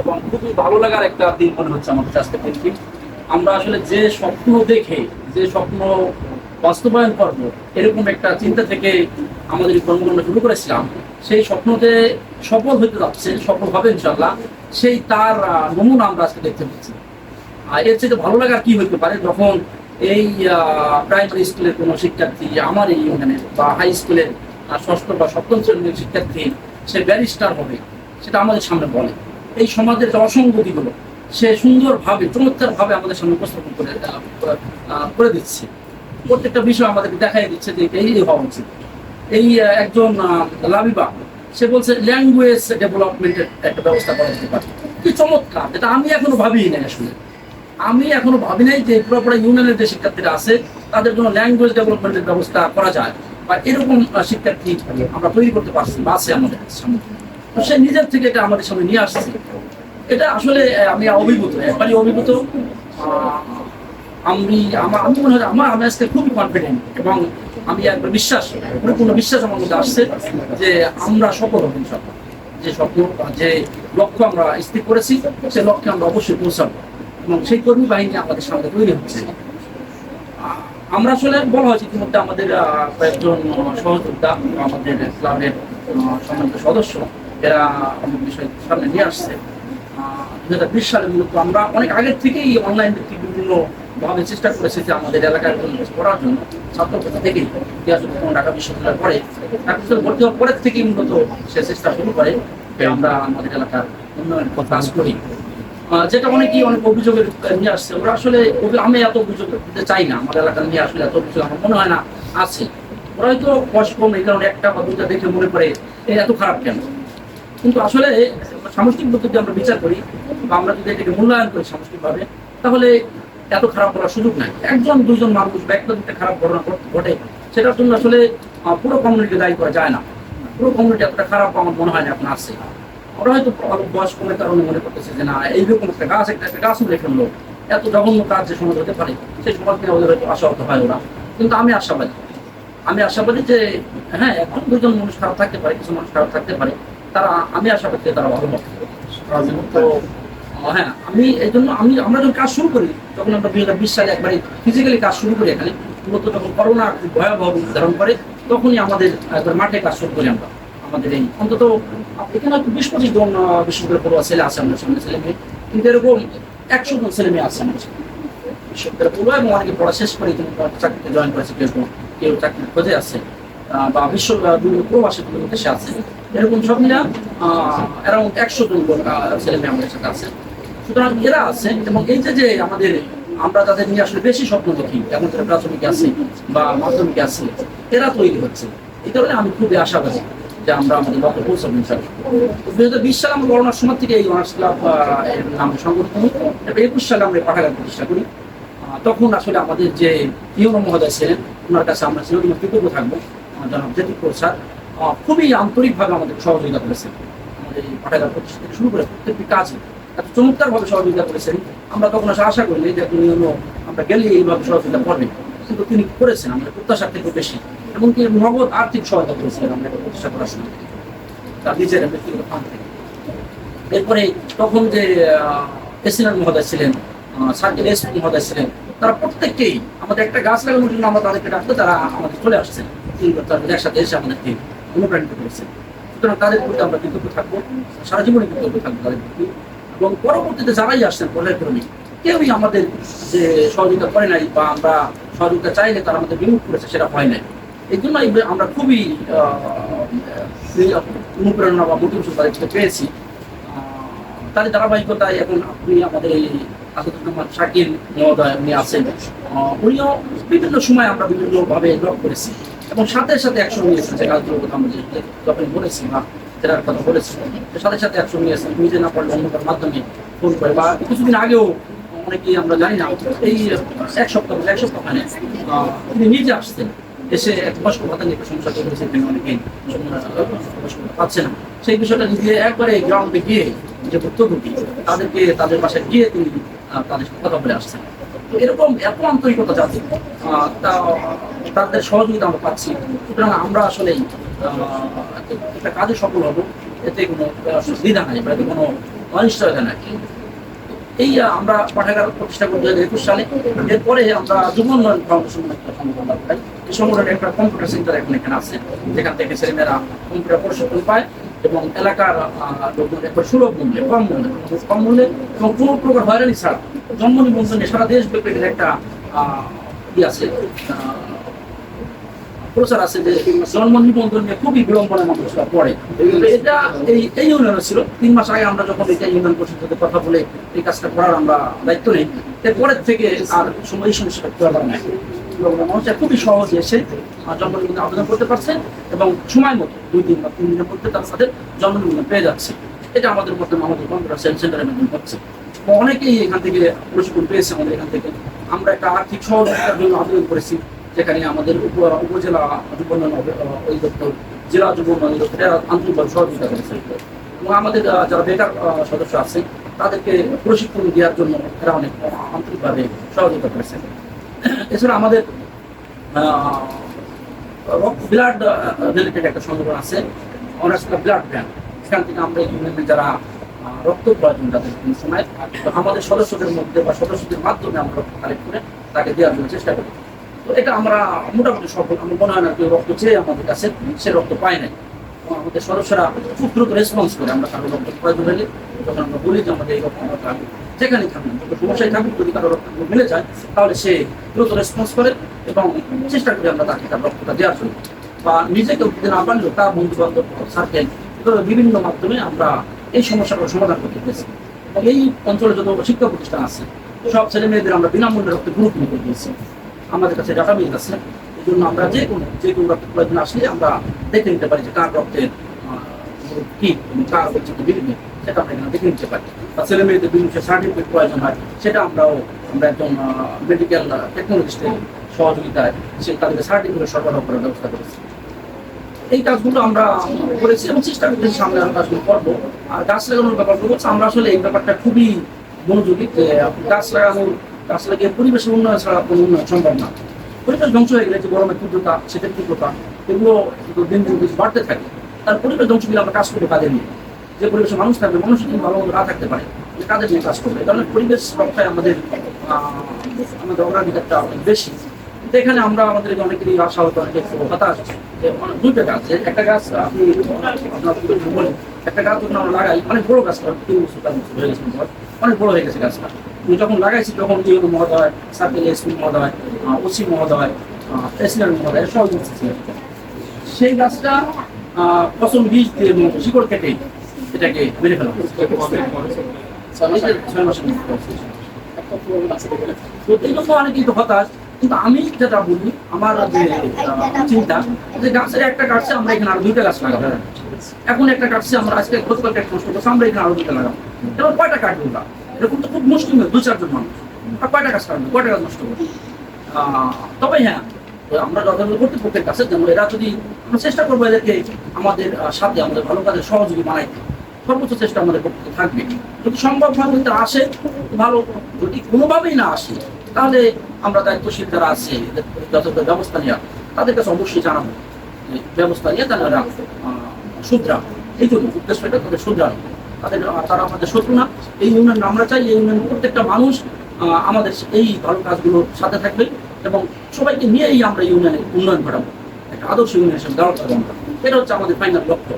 এবং খুবই ভালো লাগার একটা দিন মনে হচ্ছে আমার কাছে আজকের দিনটি। আমরা আসলে যে স্বপ্ন দেখে, যে স্বপ্ন বাস্তবায়ন করব, এরকম একটা চিন্তা থেকে আমাদের কর্মকাণ্ড শুরু করেছিলাম। সেই স্বপ্নতে সফল হতে যাচ্ছে, সফল হবে ইনশাল্লাহ সেই তার নমুনা আমরা আজকে দেখতে পাচ্ছি। আর এর চেয়ে ভালো লাগার কি হতে পারে? যখন এই প্রাইমারি স্কুলের কোনো শিক্ষার্থী, আমার এই ইউনিয়নের বা হাই স্কুলের ষষ্ঠ বা সপ্তম শ্রেণির শিক্ষার্থী, সে ব্যারিস্টার হবে, সেটা আমাদের সামনে বলে। এই সমাজের যে অসঙ্গতিগুলো, সে সুন্দরভাবে, চমৎকারভাবে আমাদের সামনে উপস্থাপন করে করে দিচ্ছে। প্রত্যেকটা বিষয় আমাদেরকে দেখাই দিচ্ছে যে এই হওয়া উচিত। এই একজন লাবিবা সে বলছে ল্যাঙ্গুয়েজ ডেভেলপমেন্টের একটা ব্যবস্থা করা যেতে পারে। কি চমৎকার! এটা আমি এখনও ভাবিই নাই আসলে। আমি এখনও ভাবি নাই যে পুরোপুরি ইউনিয়নের যে শিক্ষার্থীরা আছে, তাদের জন্য ল্যাঙ্গুয়েজ ডেভেলপমেন্টের ব্যবস্থা করা যায়। বা এরকম শিক্ষার্থী আমরা তৈরি করতে পারছি বা আছে আমাদের সামনে। সে নিজের থেকে এটা আমাদের সামনে নিয়ে আসছে। এটা আসলে আমি অভিভূত, একবারই অভিভূত। আমি, আমার, আমি মনে হয় আমার, আমি আজকে খুবই কনফিডেন্ট এবং আমি একবার বিশ্বাস, পরিপূর্ণ বিশ্বাস আমার মধ্যে আসছে যে আমরা সফল হব যে স্বপ্ন, যে লক্ষ্য আমরা স্থির করেছি, সে লক্ষ্যে আমরা অবশ্যই পৌঁছাবো এবং সেই কর্মী বাহিনী আমাদের সামনে তৈরি হচ্ছে। আমরা আসলে বলা হয়েছে ইতিমধ্যে আমাদের কয়েকজন সহযোদ্ধা, আমাদের ক্লাবের সম্মানিত সদস্য এরা বিষয় সামনে নিয়ে আসছে। দু হাজার বিশ সালে মূলত আমরা অনেক আগের থেকেই অনলাইন ভিত্তিক বিভিন্ন ভাবে চেষ্টা করেছি যে আমাদের এলাকার করার জন্য। ছাত্রপতি থেকেই ইতিহাস ঢাকা বিশ্ববিদ্যালয় পড়ে বিশ্ববিদ্যালয় ভর্তি হওয়ার পরের থেকেই মূলত সে চেষ্টা শুরু করে আমরা আমাদের এলাকার উন্নয়ন কাজ করি। যেটা অনেকেই অনেক অভিযোগের নিয়ে আসছে। ওরা আসলে আমি এত অভিযোগ দিতে চাই না। আমাদের এলাকার নিয়ে আসলে এত অভিযোগ আমার মনে হয় না আছে। ওরা হয়তো বয়স কম, এই কারণে একটা বা দুটা দেখে মনে করে "এ এত খারাপ কেন? কিন্তু আসলে সামষ্টিক পদ্ধতি যদি আমরা বিচার করি বা আমরা যদি এটাকে মূল্যায়ন করি সামষ্টিকভাবে, তাহলে এত খারাপ করার সুযোগ নাই। একজন দুজন মানুষ বা একটা দুটো খারাপ ঘটনা ঘটে, সেটার জন্য আসলে পুরো কমিউনিটিকে দায়ী করা যায় না। পুরো কমিউনিটি এতটা খারাপ আমার মনে হয় না এখন আছে। ওরা হয়তো বয়স কমের কারণে মনে করতেছে যে, না, এইরকম একটা গাছ, একটা একটা গাছ উঠে ফেলল। এত জঘন্য কাজ যে সমাজ হতে পারে, সেই সমাজ নিয়ে ওদের হয়তো আশাহত হয় ওরা। কিন্তু আমি আশাবাদী। আমি আশাবাদী যে হ্যাঁ এখন দুজন মানুষ খারাপ থাকতে পারে, কিছু মানুষ খারাপ থাকতে পারে। তারা আমি আশাবাদী যে তারা ভালো তো হ্যাঁ আমি এই জন্য আমি আমরা যখন কাজ শুরু করি তখন আমরা দুই হাজার বিশ সালে একবারে ফিজিক্যালি কাজ শুরু করি এখানে। মূলত যখন করোনা খুব ভয়াবহ ধারণ করে তখনই আমাদের মাঠে কাজ শুরু করি আমরা। আমাদের এই অন্তত এখানে বিশ পঁচিশ জন বিশ্ববিদ্যালয় পড়ুয়া ছেলে আছে আমাদের সামনে ছেলে মেয়ে। কিন্তু এরকম একশো জন ছেলে মেয়ে আছে আমাদের বিশ্ববিদ্যালয় পড়ুয়া এবং অনেকে পড়া শেষ করে কিন্তু চাকরিতে জয়েন করেছে কেউ কেউ চাকরির খোঁজে আছে। বা বিশ্ব প্রবাসী দেশে আছে। এরকম সব মিলা অ্যারাউন্ড একশো জন ছেলে মেয়ে আমাদের সাথে আছে। সুতরাং এরা আছে এবং এই যে আমাদের, আমরা তাদের নিয়ে আসলে বেশি স্বপ্ন দেখি, যেমন তারা প্রাথমিক আছে বা মাধ্যমিক আছে, এরা তৈরি হচ্ছে। এই কারণে আমি খুবই আশাবাদী যে আমরা আমাদের লক্ষ্যে পৌঁছাবো ইনশাআল্লাহ। দুই হাজার বিশ সালে আমরা করোনার সময় থেকে এই অনার্স ক্লাব নাম সংগঠিত হই। এবার একুশ সালে আমরা পাঠাগার প্রতিষ্ঠা করি। তখন আসলে আমাদের যে ইউনো মহোদয় ছিলেন ওনার কাছে আমরা চিরদিন কৃতজ্ঞ থাকব। জনাব জ্যোতি স্যার খুবই আন্তরিকভাবে আমাদের সহযোগিতা করেছেন। আমাদের এই পাঠাগার প্রতিষ্ঠা শুরু করে প্রত্যেকটি কাজে এত চমৎকারভাবে সহযোগিতা করেছেন। আমরা তখন আশা করিনি যে তিনি আমরা গেলে এইভাবে সহযোগিতা করবেন কিন্তু তিনি করেছেন, আমাদের প্রত্যাশার থেকে বেশি। এমনকি নগদ আর্থিক সহায়তা করেছিলেন আমরা প্রতিষ্ঠা করার সময়। তার নিজের ব্যক্তিগত ফান্ড থেকে। এরপরে তখন যে প্রেসিডেন্ট মহোদয় ছিলেন সার্কেল এস মহোদয় ছিলেন, তারা প্রত্যেককেই আমাদের একটা গাছ লাগানোর জন্য আমরা তাদেরকে ডাকতে তারা আমাদের চলে আসছেন। একসাথে এসে আমাদেরকে অনুপ্রাণিত করেছেন। সুতরাং তাদের প্রতি আমরা কৃতজ্ঞ থাকব, সারা জীবনে কৃতজ্ঞ থাকব তাদের প্রতি। এবং পরবর্তীতে যারাই আসছেন পর্যায়ক্রমে কেউই আমাদের যে সহযোগিতা করে নাই বা আমরা সহযোগিতা চাইলে তারা আমাদের বিমুখ করেছে, সেটা হয় নাই। এই জন্য আমরা খুবই অনুপ্রেরণা বা মোটিভেশন তাদের থেকে পেয়েছি। তারই ধারাবাহিকতায় এখন আপনি আমাদের এই আসাদুজ্জামান শাকিল মহোদয় উনি আছেন। উনিও বিভিন্ন সময় আমরা বিভিন্নভাবে জব করেছি। এবং সাথে সাথে একশো নিয়েছেন যে কাজগুলোর কথা আমরা যখন বলেছি বা জেলার কথা বলেছি সাথে সাথে একশো নিয়েছেন নিজে না পড়লে অন্য কারোর মাধ্যমে ফোন করে বা কিছুদিন আগেও অনেকেই আমরা জানি না, এই এক সপ্তাহ এক সপ্তাহ মানে তিনি নিজে আসছেন, এসে এক বয়স্ক ভাতা নিয়ে সমস্যা তৈরি হয়েছে এখানে অনেকেই বয়স্ক ভাতা পাচ্ছে না। সেই বিষয়টা নিজে একবারে গ্রাউন্ডে গিয়ে যে ভুক্তভোগী, তাদেরকে তাদের বাসায় গিয়ে তিনি তাদের সাথে কথা বলে আসছেন। এরকম এত আন্তরিকতা তা তাদের সহযোগিতা আমরা পাচ্ছি। সুতরাং আমরা আসলেই আহ, একটা কাজে সফল হব এতে কোনো দ্বিধা নাই বা এতে কোনো অনিশ্চয়তা নাই। এই আমরা পাঠাগার প্রতিষ্ঠা করি দু হাজার একুশ সালে। এরপরে আমরা যুব উন্নয়ন ফাউন্ডেশন এই সংগঠনের একটা কম্পিউটার সেন্টার এখন এখানে আছে যেখান থেকে ছেলেমেয়েরা কম্পিউটার প্রশিক্ষণ পায়। এবং এলাকার আহ, লোকজন সুলভ মূল্যে কম মূল্যে কম মূল্যে এবং কোনো প্রকার হয়রানি ছাড়া জন্ম নিবন্ধনে সারা দেশ ব্যাপী একটা ই আছে প্রচার আছে যে জন্ম নিবন্ধন নিয়ে খুবই বিড়ম্বনার মানুষরা পড়ে। এটা এই এই ইউনিয়নে ছিল। তিন মাস আগে আমরা যখন এটা ইউনিয়ন পরিষদের সাথে কথা বলে এই কাজটা করার আমরা দায়িত্ব নেই। এরপরের থেকে আর সময় এই সমস্যাটা নাই। মানুষরা খুবই সহজে এসে আহ, জন্ম নিবন্ধন আবেদন করতে পারছে এবং সময় মতো দুই দিন বা তিন দিনের মধ্যে তারা তাদের জন্ম নিবন্ধন পেয়ে যাচ্ছে। এটা আমাদের মধ্যে আমাদের কম্পিউটার সেন্টারের মাধ্যমে হচ্ছে অনেকেই এখান থেকে প্রশিক্ষণ পেয়েছে আমাদের এখান থেকে। আমরা একটা আর্থিক সহযোগিতার জন্য আবেদন করেছি যেখানে আমাদের উপ- উপজেলা যুব উন্নয়ন অধিদপ্তর জেলা যুব উন্নয়ন অধিদপ্তর আন্তরিকভাবে সহযোগিতা করেছে। এবং আমাদের যারা বেকার সদস্য আছে তাদেরকে প্রশিক্ষণ দেওয়ার জন্য এরা অনেক আন্তরিকভাবে সহযোগিতা করেছে। এছাড়া আমাদের ব্লাড রিলেটেড একটা সংগঠন আছে। ব্লাড ব্যাংক সেখান থেকে আমরা ইউনিয়নের যারা রক্ত প্রয়োজন তাদের সময় আমাদের সদস্যদের মধ্যে বা সদস্যদের মাধ্যমে আমরা রক্ত কালেক্ট করে তাকে দেওয়ার জন্য চেষ্টা করি। তো এটা আমরা মোটামুটি সফল আমার মনে হয় না কেউ রক্ত চেয়ে আমাদের কাছে সে রক্ত পায় নাই। আমাদের সদস্যরা খুব দ্রুত রেসপন্স করে আমরা কারও রক্ত প্রয়োজন হলে যখন আমরা বলি যে আমাদের এই রকম যেখানেই থাকুন সমস্যায় থাকুক, যদি কারও রক্ত মিলে যায়, তাহলে সে দ্রুত রেসপন্স করে এবং চেষ্টা করি আমরা তাকে তার রক্তটা দেওয়ার জন্য। বা নিজেকে দিতে না পারলেও তার বন্ধু বান্ধব সার্কেল বিভিন্ন মাধ্যমে আমরা এই সমস্যাগুলো সমাধান করতে পেরেছি। এই অঞ্চলে যত শিক্ষা প্রতিষ্ঠান আছে, সব ছেলে মেয়েদের আমরা বিনামূল্যে রক্ত গ্রুপ নিয়ে দিয়েছি। আমাদের কাছে ডাটা ডাটাবেজ আছে। এই জন্য আমরা যে কোনো যে কোনো রক্ত প্রয়োজন আসলে আমরা দেখে নিতে পারি যে কার রক্তের কি কার হচ্ছে বিভিন্ন সেটা আমরা এখানে দেখে নিতে পারি। বা ছেলে মেয়েদের বিভিন্ন সার্টিফিকেট প্রয়োজন হয়, সেটা আমরাও, আমরা একজন মেডিকেল টেকনোলজিস্টের সহযোগিতায় সে তাদেরকে সার্টিফিকেট সরবরাহ করার ব্যবস্থা করেছি। এই কাজগুলো আমরা করেছি এবং চেষ্টা করতেছি সামনে আরও কাজগুলো করব। আর গাছ লাগানোর ব্যাপারগুলো হচ্ছে, আমরা আসলে এই ব্যাপারটা খুবই মনোযোগী যে গাছ লাগানো গাছ লাগিয়ে পরিবেশের উন্নয়ন ছাড়া কোনো উন্নয়ন সম্ভব না। পরিবেশ ধ্বংস হয়ে গেলে যে গরমের তীব্রতা, শীতের তীব্রতা, এগুলো দিন দিন বেশি বাড়তে থাকে। তার পরিবেশ ধ্বংস আমরা কাজ করব কাজে নিয়ে যে পরিবেশে মানুষ থাকবে মানুষ কিন্তু ভালো মতো না থাকতে পারে। কাজে নিয়ে কাজ করবে? কারণে পরিবেশ রক্ষায় আমাদের আমাদের অগ্রাধিকারটা অনেক বেশি। কিন্তু এখানে আমরা আমাদের অনেকেরই আশা হতো অনেকে হতাশ। দুইটা গাছ একটা গাছ আপনি আপনার বলি, একটা গাছ যখন আমরা লাগাই অনেক বড় গাছ তিন বছর চার বছর হয়ে গেছে অনেক বড় হয়ে গেছে গাছটা। যখন লাগাইছি তখন ইউনো মহোদয়? সার্কেল এসপি মহোদয় ওসি মহোদয় প্রেসিডেন্ট মহোদয় সব সেই গাছটা পচন বীজ দিয়ে শিকড় কেটে এটাকে মেরে ফেলা হয়েছে। এই যে ছয় মাসের মধ্যে করছে। তো এই জন্য অনেকেই তো হতাশ কিন্তু আমি যেটা বলি আমার যে চিন্তা যে গাছের একটা কাটছে আমরা এখানে আরও দুইটা গাছ লাগাবো। এখন একটা কাটছে আমরা আজকে গতকালকে একটা নষ্ট করছি আমরা এখানে আরও দুইটা লাগাবো। এবার কয়টা কাটবো এরকম তো খুব মুশকিল দুই চারজন মানুষ। আর কয়টা গাছ কাটবো? কয়টা গাছ নষ্ট করব আহ, তবে হ্যাঁ আমরা যথাযথ কর্তৃপক্ষের কাছে যেন এরা যদি আমরা চেষ্টা করব এদেরকে আমাদের সাথে আমাদের ভালো কাজের সহযোগী বানাইতে। সর্বোচ্চ চেষ্টা আমাদের থেকে থাকবে। যদি সম্ভব হয়, যদি আসে ভালো। যদি কোনোভাবেই না আসে, তাহলে আমরা দায়িত্বশীল যারা আছে, যথাযথ ব্যবস্থা নেওয়া, তাদের কাছে অবশ্যই জানাব। ব্যবস্থা নিয়ে তারা শুধরা। এই জন্য উদ্দেশ্য এটা তাদের শুধরানো। তাদের তারা আমাদের শত্রু না। এই ইউনিয়ন আমরা চাই, এই ইউনিয়ন প্রত্যেকটা মানুষ আমাদের এই ভালো কাজগুলোর সাথে থাকবে এবং সবাইকে নিয়েই আমরা ইউনিয়নের উন্নয়ন ঘটাবো। একটা আদর্শ ইউনিয়ন হিসেবে দাঁড়াতে পারব এটা হচ্ছে আমাদের ফাইনাল লক্ষ্য।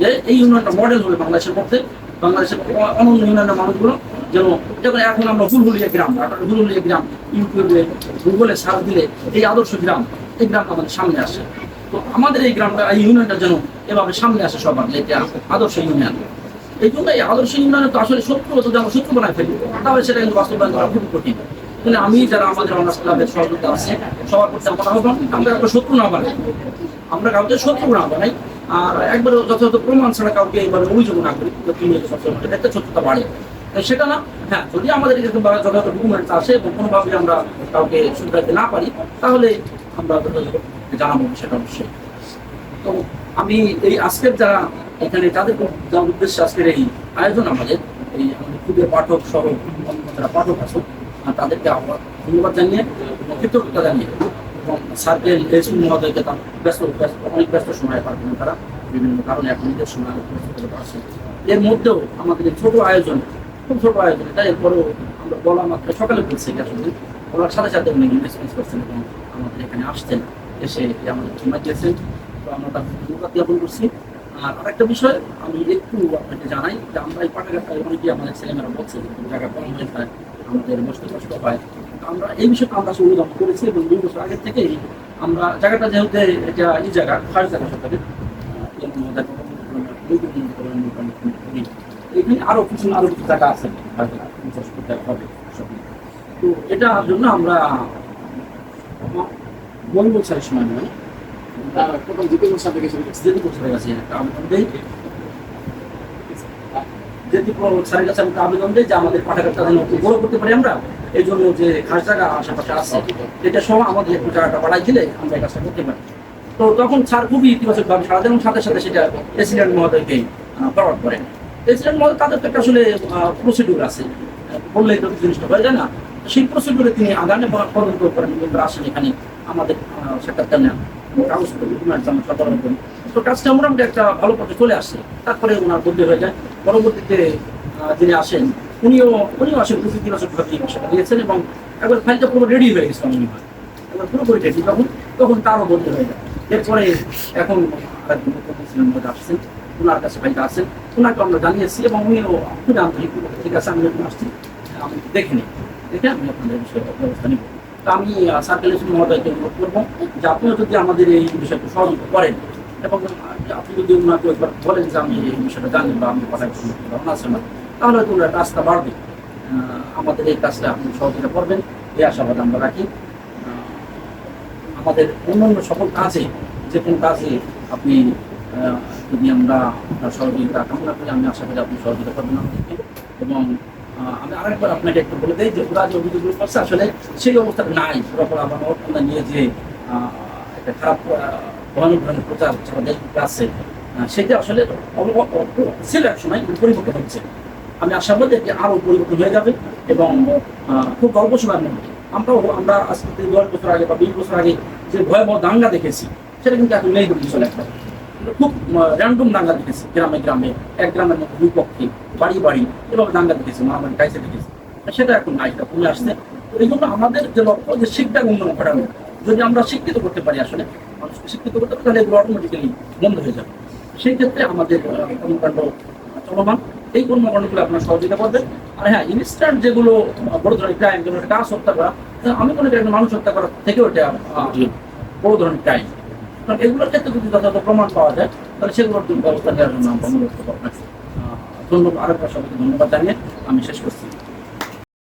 যে এই ইউনিয়নটা মডেল হবে বাংলাদেশের মধ্যে। বাংলাদেশের অনন্য ইউনিয়নের মানুষগুলো যেন যেমন এখন আমরা হুলহুলিয়া গ্রাম হুলহুলিয়া গ্রাম, ইউটিউবে গুগলে সার্চ দিলে এই আদর্শ গ্রাম, এই গ্রামটা আমাদের সামনে আসে। তো আমাদের এই গ্রামটা, এই ইউনিয়নটা যেন এভাবে সামনে আসে সবার এটা আদর্শ ইউনিয়ন। এই জন্য এই আদর্শ ইউনিয়নে তো আসলে শত্রু যদি আমরা শত্রু বানাই ফেলি, তাহলে সেটা কিন্তু বাস্তবায়ন করা খুবই কঠিন। কিন্তু আমি যারা আমাদের অনার্স ক্লাবের সহযোগিতা আছে, সবার করতে আমার আহ্বান, আমরা কাউকে শত্রু না বানাই। আমরা কাউকে শত্রু না বানাই। আর একবারে যথাযথ প্রমাণ ছাড়া কাউকে এইভাবে অভিযোগ না করি সবসময় এতে শত্রুতা বাড়ে। সেটা না হ্যাঁ যদি আমাদের এরকম যথাযথ ডকুমেন্ট আসে এবং কোনোভাবে আমরা কাউকে শুধরাতে না পারি তাহলে আমরা জানাব সেটা অবশ্যই। তো আমি এই আজকের যারা এখানে তাদের যার উদ্দেশ্যে আজকের এই আয়োজন আমাদের এই আমাদের খুদের পাঠক সহ যারা পাঠক আহ, তাদেরকে আবার ধন্যবাদ জানিয়ে কৃতজ্ঞতা জানিয়ে এবং সার্কেল এসি মহোদয়কে তার ব্যস্ত ব্যস্ত, অনেক ব্যস্ত সময় পারবেন তারা। বিভিন্ন কারণে এখন নিজের সময় ব্যস্ত পারছে। এর মধ্যেও আমাদের ছোট আয়োজন, খুব ছোট আয়োজন, এটা এরপরেও আমরা বলা মাত্র সকালে বলছি আসলে বলার সাথে সাথে উনি রেসপন্স করছেন এবং আমাদের এখানে আসছেন, এসে আমাদের সময় দিয়েছেন তো আমরা তার ধন্যবাদ জ্ঞাপন করছি। আর আরেকটা বিষয় আমি একটু আপনাকে জানাই, যে আমরা এই পাঠাগারটা অনেকে আমাদের ছেলেমেয়েরা বলছে জায়গা কম হয়ে যায় আমাদের বসতে কষ্ট হয়। আমরা এই বিষয়টা আমরা আসলে অনুধাবন করেছি এবং দুই বছর আগের থেকেই আমরা জায়গাটা যেহেতু এটা এই জায়গা ফার্স্ট জায়গা সরকারের এখানে আরও কিছু আরও কিছু জায়গা আছে, তো এটার জন্য আমরা বলব স্যারের সময় নয় প্রথম দ্বিতীয় বছর থেকে যেতে বছরের কাছে আবেদন দেই যে আমাদের পাঠাগারটা যেন বড় করতে পারি আমরা। এই জন্য যে খাস জায়গা আশেপাশে আছে, এটা আমাদের একটু জায়গাটা বাড়াই দিলে আমরা এই কাজটা করতে পারি। তো তখন স্যার খুবই সারা সাথে সাথে সেটা প্রেসিডেন্ট মহোদয়কে করেন। প্রেসিডেন্ট মহোদয়, তাদের তো একটা আসলে প্রসিডিউর আছে। তো জিনিসটা হয়ে যায় না। সেই প্রসিডিউরে তিনি আগানে তদন্ত করেন আসেন এখানে আমাদের সেটা নেন আমরা কাজটা মোটামুটি একটা ভালো পথে চলে আসে তারপরে ওনার বদলি হয়ে যায়। পরবর্তীতে যিনি আসেন, উনিও উনিও আসেন খুব ইতিবাচকভাবে এই বিষয়টা দিয়েছেন এবং একবার ফাইলটা পুরো রেডি হয়ে গেছে মনে হয় একবার পুরোপুরি রেডি তখন তখন তারও বদলি হয়ে যায় এরপরে এখন আসছেন ওনার কাছে ফাইলটা আছেন ওনাকে আমরা জানিয়েছি এবং উনিও খুবই আন্তরিক ঠিক আছে, আমি যখন আসছি, আমি দেখে নিই। দেখে আমি আপনাদের বিষয়ে ব্যবস্থা নিব। তো আমি সার্কেল মহোদয়কে অনুরোধ করব যে আপনিও যদি আমাদের এই বিষয়টা সহযোগিতা করেন এবং আপনি যদি ওনাকে একবার বলেন যে আমি এই বিষয়টা জানি বা আমি কথা আছে না তাহলে হয়তো ওনার রাস্তা বাড়বে আমাদের এই কাজটা আপনি সহযোগিতা করবেন এই আশাবাদ আমরা রাখি আমাদের অন্যান্য সকল কাজে যে কোনো কাজে আপনি যদি আমরা আপনার সহযোগিতা কামনা করি আমি আশা করি আপনি সহযোগিতা করবেন আমাদেরকে এবং আমি আরেকবার আপনাকে একটু বলে দিই যে ওরা যে অভিযোগগুলো করছে আসলে সেই অবস্থাটা নাই পুরোপুরি আমার অবস্থানটা নিয়ে যে একটা খারাপ ভয়ানক ধরনের প্রচার সারা দেশ আহ, সেটা আসলে অব- অব- ছিল এক সময় পরিবর্তন হচ্ছে আমি আশাবাদী যে আরও পরিবর্তন হয়ে যাবে এবং খুব অল্প সময়ের মধ্যে আমরাও, আমরা আজকে থেকে দশ বছর আগে বা বিশ বছর আগে যে ভয়াবহ দাঙ্গা দেখেছি, সেটা কিন্তু এখন নেই বলে চলে একটা খুব র্যান্ডম দাঙ্গা দেখেছি, গ্রামে গ্রামে, এক গ্রামের মধ্যে দুই পক্ষে, বাড়ি বাড়ি, এভাবে দাঙ্গা দেখেছি মারামারি টাইসে দেখেছি। সেটা এখন নাই, এটা কমে আসছে। এই জন্য আমাদের যে লক্ষ্য, যে শিক্ষা উন্নয়ন ঘটানো, যদি আমরা শিক্ষিত করতে পারি আসলে, মানুষকে শিক্ষিত করতে পারি, তাহলে এগুলো অটোমেটিক্যালি বন্ধ হয়ে যাবে। সেই ক্ষেত্রে আমাদের কর্মকাণ্ড চলমান। এই কর্মকাণ্ডগুলো আপনার সহযোগিতা করবেন। আর হ্যাঁ ইনস্ট্যান্ট যেগুলো বড় ধরনের ক্রাইম যেমন একটা গাছ হত্যা করা আমি মনে করি মানুষ হত্যা করার থেকেও এটা বড় ধরনের ক্রাইম কারণ এগুলোর ক্ষেত্রে যদি যথাযথ প্রমাণ পাওয়া যায় তাহলে সেগুলোর জন্য ব্যবস্থা নেওয়ার জন্য আমরা অনুরোধ করব আপনাকে। ধন্যবাদ আরেকবার সবাইকে ধন্যবাদ জানিয়ে আমি শেষ করছি।